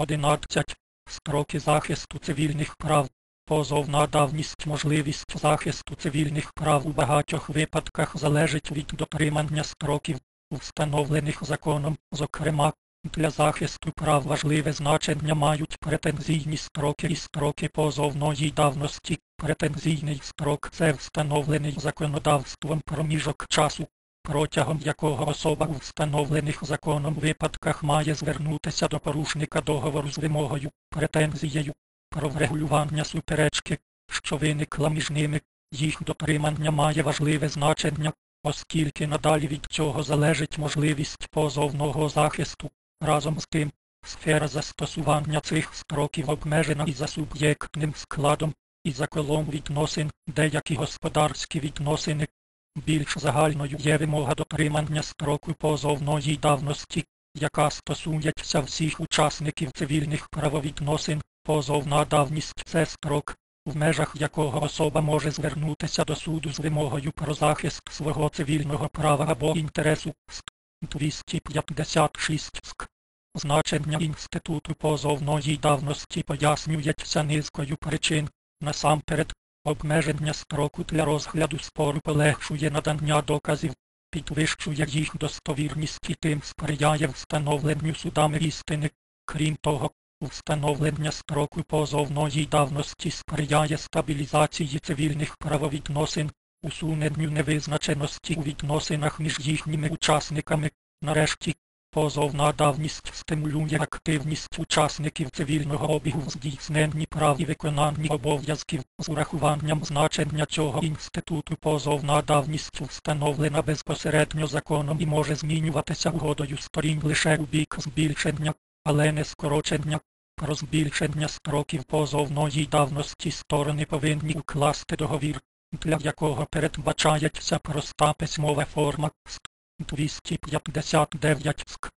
11. Строки захисту цивільних прав. Позовна давність можливість захисту цивільних прав у багатьох випадках залежить від дотримання строків, встановлених законом, зокрема, для захисту прав важливе значення мають претензійні строки і строки позовної давності. Претензійний строк це встановлений законодавством проміжок часу, протягом якого особа у встановлених законом випадках має звернутися до порушника договору з вимогою, претензією про врегулювання суперечки, що виникла між ними, їх дотримання має важливе значення, оскільки надалі від цього залежить можливість позовного захисту. Разом з тим, сфера застосування цих строків обмежена і за суб'єктним складом, і за колом відносин, деякі господарські відносини. Більш загальною є вимога дотримання строку позовної давності, яка стосується всіх учасників цивільних правовідносин, позовна давність це строк, в межах якого особа може звернутися до суду з вимогою про захист свого цивільного права або інтересу. 256 ск. Значення інституту позовної давності пояснюється низкою причин. Насамперед, обмеження строку для розгляду спору полегшує надання доказів, підвищує їх достовірність і тим сприяє встановленню судами істини. Крім того, встановлення строку позовної давності сприяє стабілізації цивільних правовідносин, усуненню невизначеності у відносинах між їхніми учасниками. Нарешті, позовна давність стимулює активність учасників цивільного обігу в здійсненні прав і виконанні обов'язків з урахуванням значення цього інституту позовна давність встановлена безпосередньо законом і може змінюватися угодою сторін лише у бік збільшення, але не скорочення. Про збільшення строків позовної давності сторони повинні укласти договір, для якого передбачається проста письмова форма 259 ск.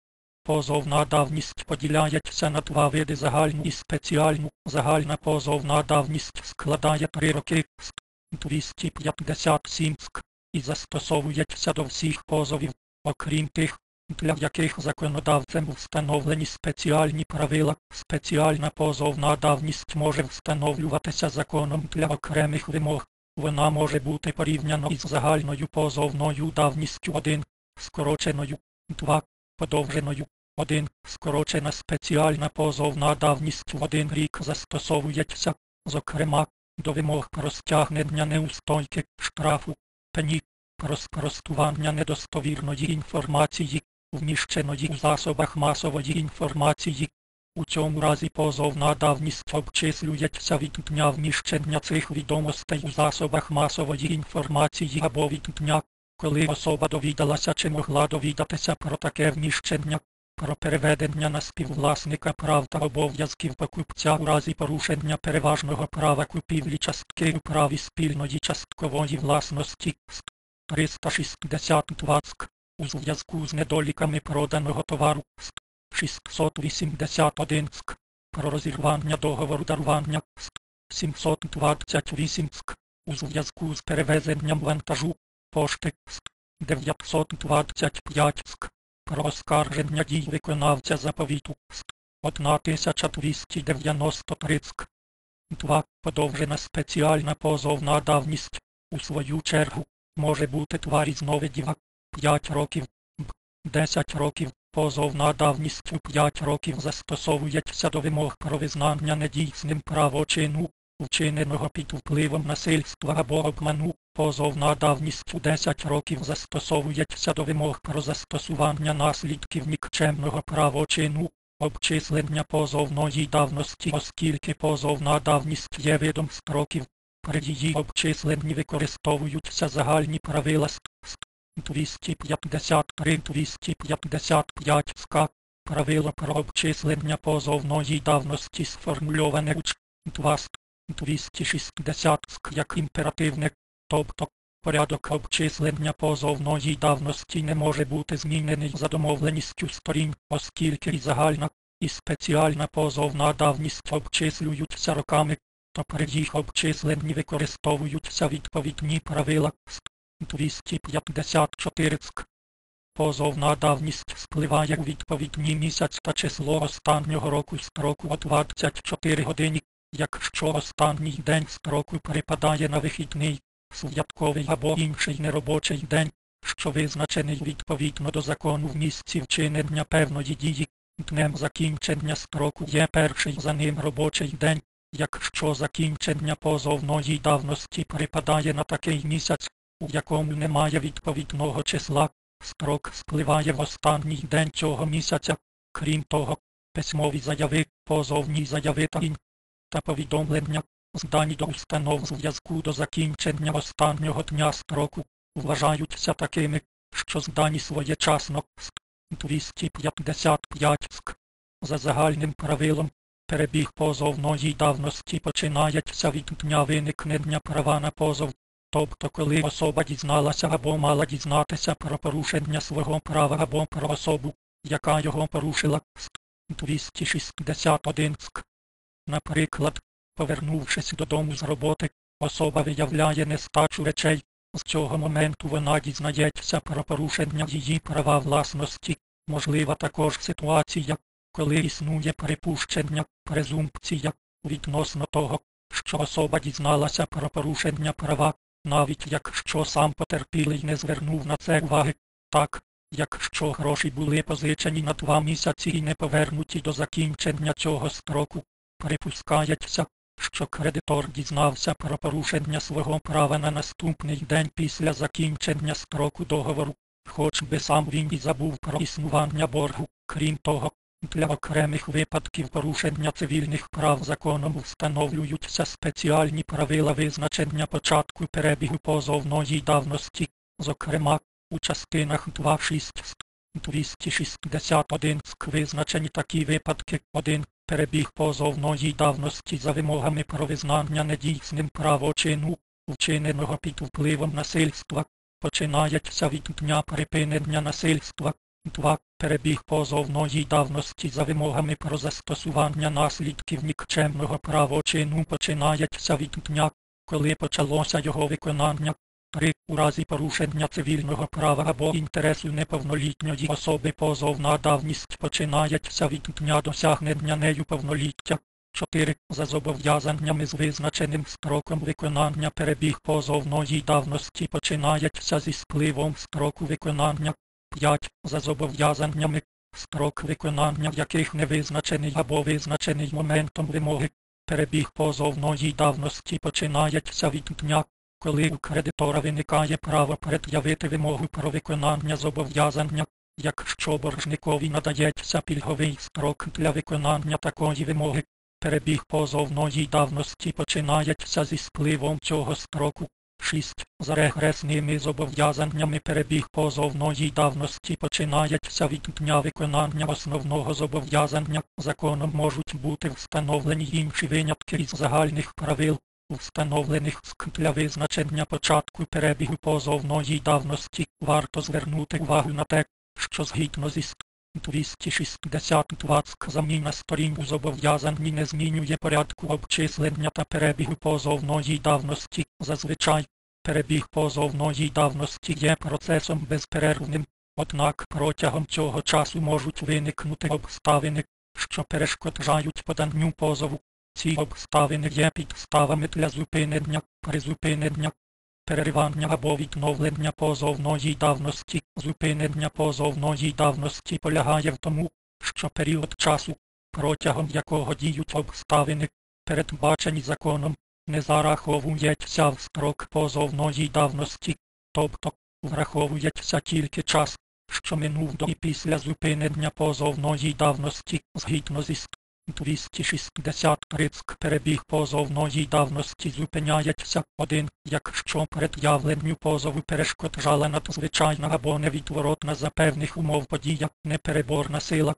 Позовна давність поділяється на два види загальну і спеціальну. Загальна позовна давність складає 3 роки ск. 257 ск і застосовується до всіх позовів, окрім тих, для яких законодавцем встановлені спеціальні правила. Спеціальна позовна давність може встановлюватися законом для окремих вимог. Вона може бути порівняна із загальною позовною давністю 1, скороченою 2, подовженою 1, скорочена спеціальна позовна давність в один рік застосовується, зокрема, до вимог про стягнення неустойки, штрафу, пені, про спростування недостовірної інформації, вміщеної у засобах масової інформації. У цьому разі позовна давність обчислюється від дня вміщення цих відомостей у засобах масової інформації або від дня, коли особа довідалася чи могла довідатися про таке вміщення, про переведення на співвласника прав та обов'язків покупця у разі порушення переважного права купівлі частки у праві спільної часткової власності 362 ск у зв'язку з недоліками проданого товару 681 ск про розірвання договору дарування 728 ск у зв'язку з перевезенням вантажу пошти 925 ск про дій виконавця заповіту 1293 ск 2. Подовжена спеціальна позовна давність. У свою чергу може бути два різновидів 5 років, 10 років, позовна у 5 років застосовується до вимог про визнання недійсним правочину, вчиненого під впливом насильства або обману, позовна давність у 10 років застосовується до вимог про застосування наслідків нікчемного правочину, обчислення позовної давності, оскільки позовна давність є видом строків. При її обчисленні використовуються загальні правила 253-255 СК. Правило про обчислення позовної давності сформульоване у 260 СК як імперативне, тобто порядок обчислення позовної давності не може бути змінений за домовленістю сторін, оскільки і загальна, і спеціальна позовна давність обчислюються роками, то при їх обчисленні використовуються відповідні правила 254 ск. позовна давність спливає у відповідні місяць та число останнього року строку о 24 годині, якщо останній день строку припадає на вихідний, святковий або інший неробочий день, що визначений відповідно до закону в місці вчинення певної дії, днем закінчення строку є перший за ним робочий день, якщо закінчення позовної давності припадає на такий місяць, у якому немає відповідного числа, строк спливає в останній день цього місяця, крім того, письмові заяви, позовні заяви та ін- та повідомлення, здані до установ зв'язку до закінчення останнього дня строку, вважаються такими, що здані своєчасно ст. 255 ск. За загальним правилом, перебіг позовної давності починається від дня виникнення права на позов, тобто коли особа дізналася або мала дізнатися про порушення свого права або про особу, яка його порушила ст. 261 ск. Наприклад, повернувшись додому з роботи, особа виявляє нестачу речей, з цього моменту вона дізнається про порушення її права власності. Можлива також ситуація, коли існує припущення, презумпція відносно того, що особа дізналася про порушення права, навіть якщо сам потерпілий не звернув на це уваги, так, якщо гроші були позичені на два місяці і не повернуті до закінчення цього строку, припускається, що кредитор дізнався про порушення свого права на наступний день після закінчення строку договору, хоч би сам він і забув про існування боргу. Крім того, для окремих випадків порушення цивільних прав законом встановлюються спеціальні правила визначення початку перебігу позовної давності, зокрема, у частинах 2.6 261 ск визначені такі випадки 1. Перебіг позовної давності за вимогами про визнання недійсним правочину, вчиненого під впливом насильства, починається від дня припинення насильства. 2. Перебіг позовної давності за вимогами про застосування наслідків нікчемного правочину починається від дня, коли почалося його виконання. 3. У разі порушення цивільного права або інтересу неповнолітньої особи позовна давність починається від дня досягнення нею повноліття. 4. За зобов'язаннями з визначеним строком виконання перебіг позовної давності починається зі спливом строку виконання. 5. За зобов'язаннями, строк виконання яких не визначений або визначений моментом вимоги. Перебіг позовної давності починається від дня, коли у кредитора виникає право пред'явити вимогу про виконання зобов'язання, якщо боржникові надається пільговий строк для виконання такої вимоги, перебіг позовної давності починається зі спливом цього строку. 6. За регресними зобов'язаннями перебіг позовної давності починається від дня виконання основного зобов'язання. Законом можуть бути встановлені інші винятки із загальних правил, встановлених для визначення початку перебігу позовної давності. Варто звернути увагу на те, що згідно зі 262 заміна сторін у зобов'язанні не змінює порядку обчислення та перебігу позовної давності. Зазвичай перебіг позовної давності є процесом безперервним, однак протягом цього часу можуть виникнути обставини, що перешкоджають поданню позову. Ці обставини є підставами для зупинення, призупинення, переривання або відновлення позовної давності. Зупинення позовної давності полягає в тому, що період часу, протягом якого діють обставини, передбачені законом, не зараховується в строк позовної давності, тобто враховується тільки час, що минув до і після зупинення позовної давності згідно зі 263 перебіг позовної давності зупиняється один, якщо пред'явленню позову перешкоджала надзвичайна або невідворотна за певних умов подія, непереборна сила.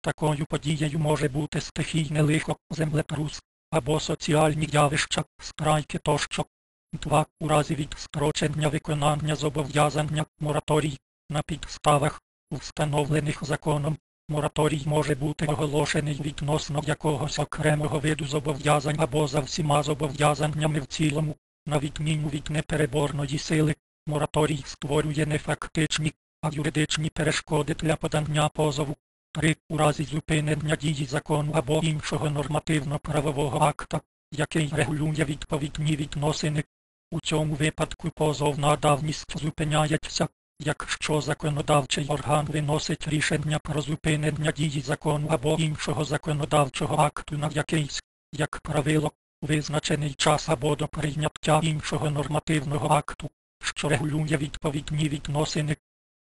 Такою подією може бути стихійне лихо, землетрус або соціальні явища, страйки тощо. 2. У разі відстрочення виконання зобов'язання мораторій на підставах, встановлених законом, Мораторій може бути оголошений відносно якогось окремого виду зобов'язань або за всіма зобов'язаннями в цілому, на відміну від непереборної сили, мораторій створює не фактичні, а юридичні перешкоди для подання позову. 3. У разі зупинення дії закону або іншого нормативно-правового акта, який регулює відповідні відносини. У цьому випадку позов на давність зупиняється, якщо законодавчий орган виносить рішення про зупинення дії закону або іншого законодавчого акту на якийсь, як правило, визначений час або до прийняття іншого нормативного акту, що регулює відповідні відносини.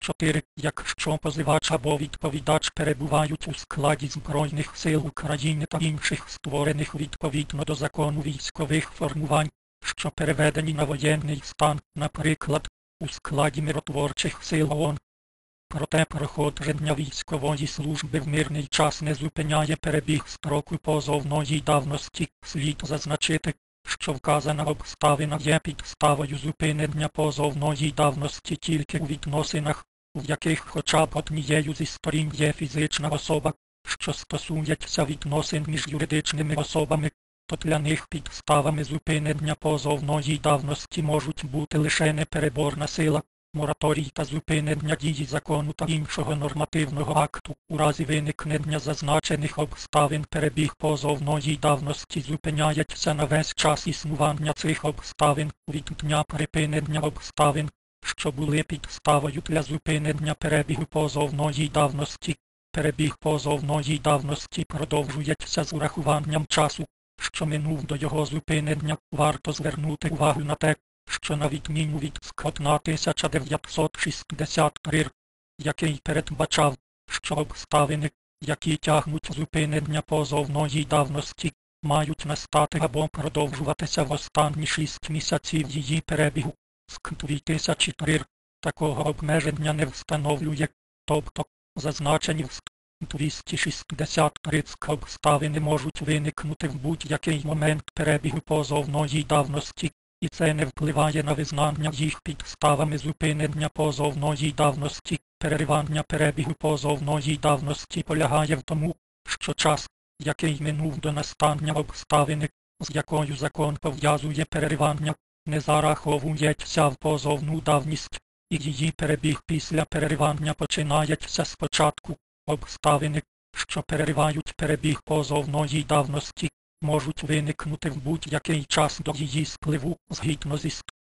4. Якщо позивач або відповідач перебувають у складі Збройних сил України та інших створених відповідно до закону військових формувань, що переведені на воєнний стан, наприклад, у складі миротворчих сил ООН. Проте проходження військової служби в мирний час не зупиняє перебіг строку позовної давності, слід зазначити, що вказана обставина є підставою зупинення позовної давності тільки у відносинах, в яких хоча б однією зі сторін є фізична особа, що стосується відносин між юридичними особами, то для них підставами зупинення позовної давності можуть бути лише непереборна сила, мораторій та зупинення дії закону та іншого нормативного акту. У разі виникнення зазначених обставин перебіг позовної давності зупиняється на весь час існування цих обставин від дня припинення обставин, що були підставою для зупинення перебігу позовної давності. Перебіг позовної давності продовжується з урахуванням часу, що минув до його зупинення, варто звернути увагу на те, що на відміну від скотна 1963, який передбачав, що обставини, які тягнуть зупинення позовної давності, мають настати або продовжуватися в останні шість місяців її перебігу. СК 2003 такого обмеження не встановлює, тобто зазначені в 263 обставини можуть виникнути в будь-який момент перебігу позовної давності, і це не впливає на визнання їх підставами зупинення позовної давності. Переривання перебігу позовної давності полягає в тому, що час, який минув до настання обставини, з якою закон пов'язує переривання, не зараховується в позовну давність, і її перебіг після переривання починається спочатку. Обставини, що переривають перебіг позовної давності, можуть виникнути в будь-який час до її спливу згідно зі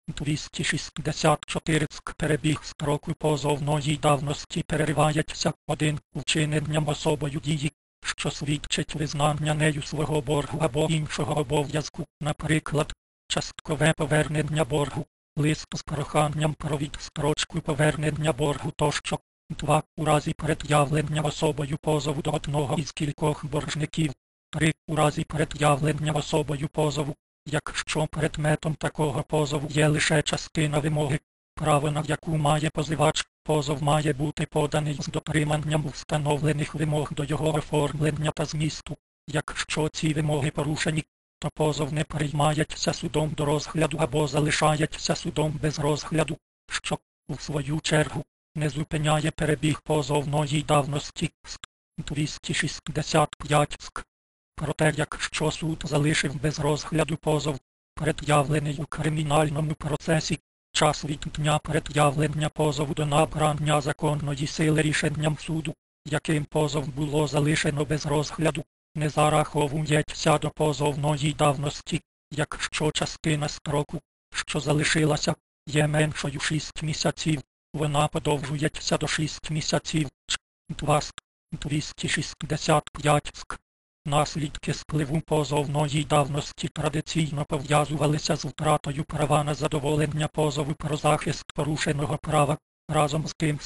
264 ск перебіг строку позовної давності переривається один вчиненням особою дії, що свідчить визнання нею свого боргу або іншого обов'язку, наприклад, часткове повернення боргу, лист з проханням про відстрочку повернення боргу тощо. 2. У разі пред'явлення особою позову до одного із кількох боржників. 3. У разі пред'явлення особою позову, якщо предметом такого позову є лише частина вимоги, право на яку має позивач, позов має бути поданий з дотриманням встановлених вимог до його оформлення та змісту. Якщо ці вимоги порушені, то позов не приймається судом до розгляду або залишається судом без розгляду, що, у свою чергу, не зупиняє перебіг позовної давності. Ск. 265 ск. Проте, якщо суд залишив без розгляду позов, пред'явлений у кримінальному процесі, час від дня пред'явлення позову до набрання законної сили рішенням суду, яким позов було залишено без розгляду, не зараховується до позовної давності, якщо частина строку, що залишилася, є меншою 6 місяців, вона подовжується до 6 місяців. 265 ск. Наслідки спливу позовної давності традиційно пов'язувалися з втратою права на задоволення позову про захист порушеного права. Разом з тим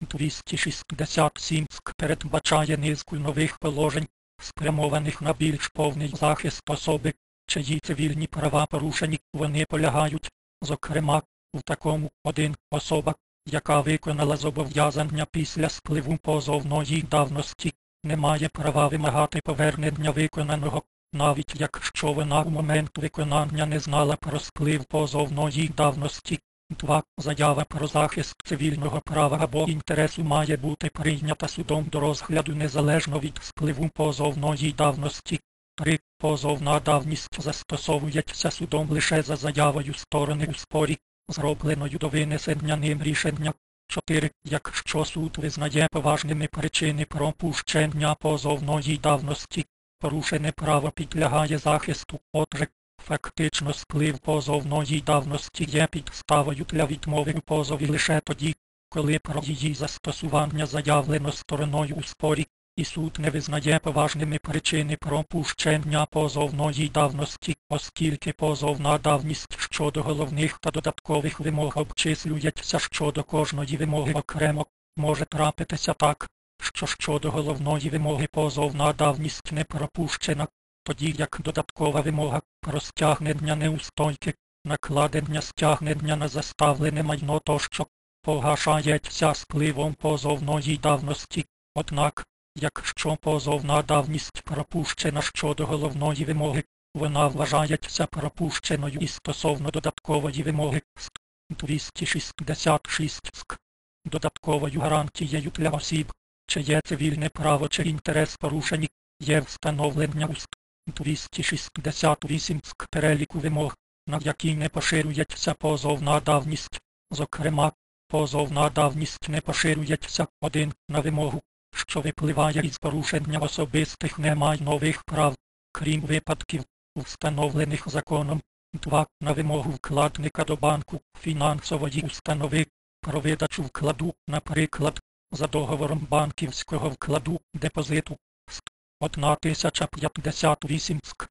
267 ск передбачає низку нових положень, спрямованих на більш повний захист особи, чиї цивільні права порушені, вони полягають, зокрема, в такому один особа, яка виконала зобов'язання після спливу позовної давності, не має права вимагати повернення виконаного, навіть якщо вона у момент виконання не знала про сплив позовної давності. 2. Заява про захист цивільного права або інтересу має бути прийнята судом до розгляду незалежно від спливу позовної давності. 3. Позовна давність застосовується судом лише за заявою сторони у спорі, зробленою до винесення рішення. 4. Якщо суд визнає поважними причини пропущення позовної давності, порушене право підлягає захисту. Отже, фактично сплив позовної давності є підставою для відмови у позові лише тоді, коли про її застосування заявлено стороною у спорі, і суд не визнає поважними причини пропущення позовної давності, оскільки позовна давність щодо головних та додаткових вимог обчислюється щодо кожної вимоги окремо, може трапитися так, що щодо головної вимоги позовна давність не пропущена, тоді як додаткова вимога про стягнення неустойки, накладення стягнення на заставлене майно тощо погашається спливом позовної давності. Однак, якщо позовна давність пропущена щодо головної вимоги, вона вважається пропущеною і стосовно додаткової вимоги ст. 266 ск. Додатковою гарантією для осіб, чиє цивільне право чи інтерес порушені, є встановлення у ст. 268 ск переліку вимог, на які не поширюється позовна давність. Зокрема, позовна давність не поширюється один на вимогу, що випливає із порушення особистих немайнових прав, крім випадків, встановлених законом, 2 на вимогу вкладника до банку фінансової установи про видачу вкладу, наприклад, за договором банківського вкладу депозиту ст. 1058 ск.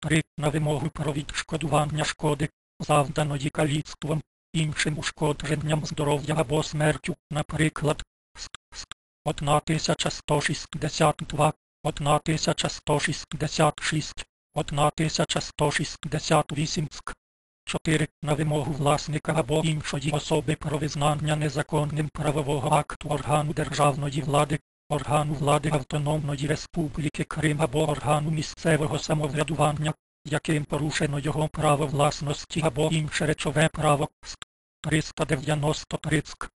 3 на вимогу про відшкодування шкоди, завданої каліцтвом, іншим ушкодженням здоров'я або смертю, наприклад, ст. ст. 1162, 1166, 1168 ск. 4. На вимогу власника або іншої особи про визнання незаконним правового акту органу державної влади, органу влади Автономної Республіки Крим або органу місцевого самоврядування, яким порушено його право власності або інше речове право. Ст. 393 ск.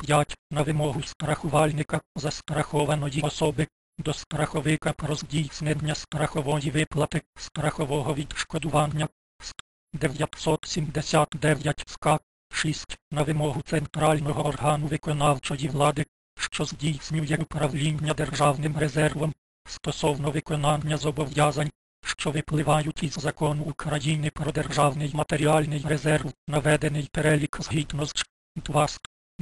5. На вимогу страхувальника застрахованої особи до страховика про здійснення страхової виплати страхового відшкодування ст. 979 СК 6 на вимогу центрального органу виконавчої влади, що здійснює управління державним резервом стосовно виконання зобов'язань, що випливають із закону України про державний матеріальний резерв, наведений перелік згідно з 2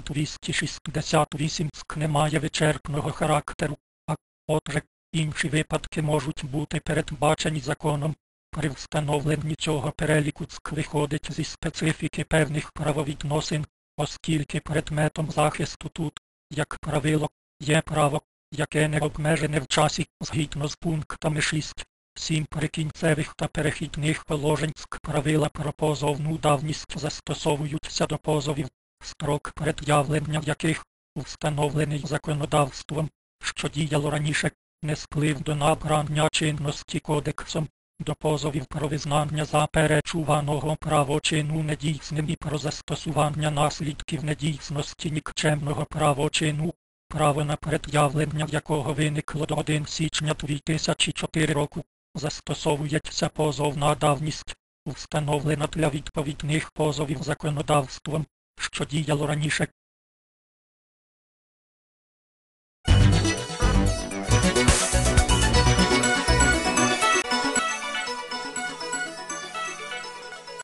268 ск не має вичерпного характеру, а отже, інші випадки можуть бути передбачені законом. При встановленні цього переліку ЦК виходить зі специфіки певних правовідносин, оскільки предметом захисту тут, як правило, є право, яке не обмежене в часі згідно з пунктами 6, 7 прикінцевих та перехідних положень ЦК правила про позовну давність застосовуються до позовів, строк пред'явлення яких, встановлений законодавством, що діяло раніше, не сплив до набрання чинності кодексом до позовів про визнання заперечуваного правочину недійсним і про застосування наслідків недійсності нікчемного правочину, право на пред'явлення якого виникло до 1 січня 2004 року, застосовується позовна давність, встановлена для відповідних позовів законодавством, що діяло раніше,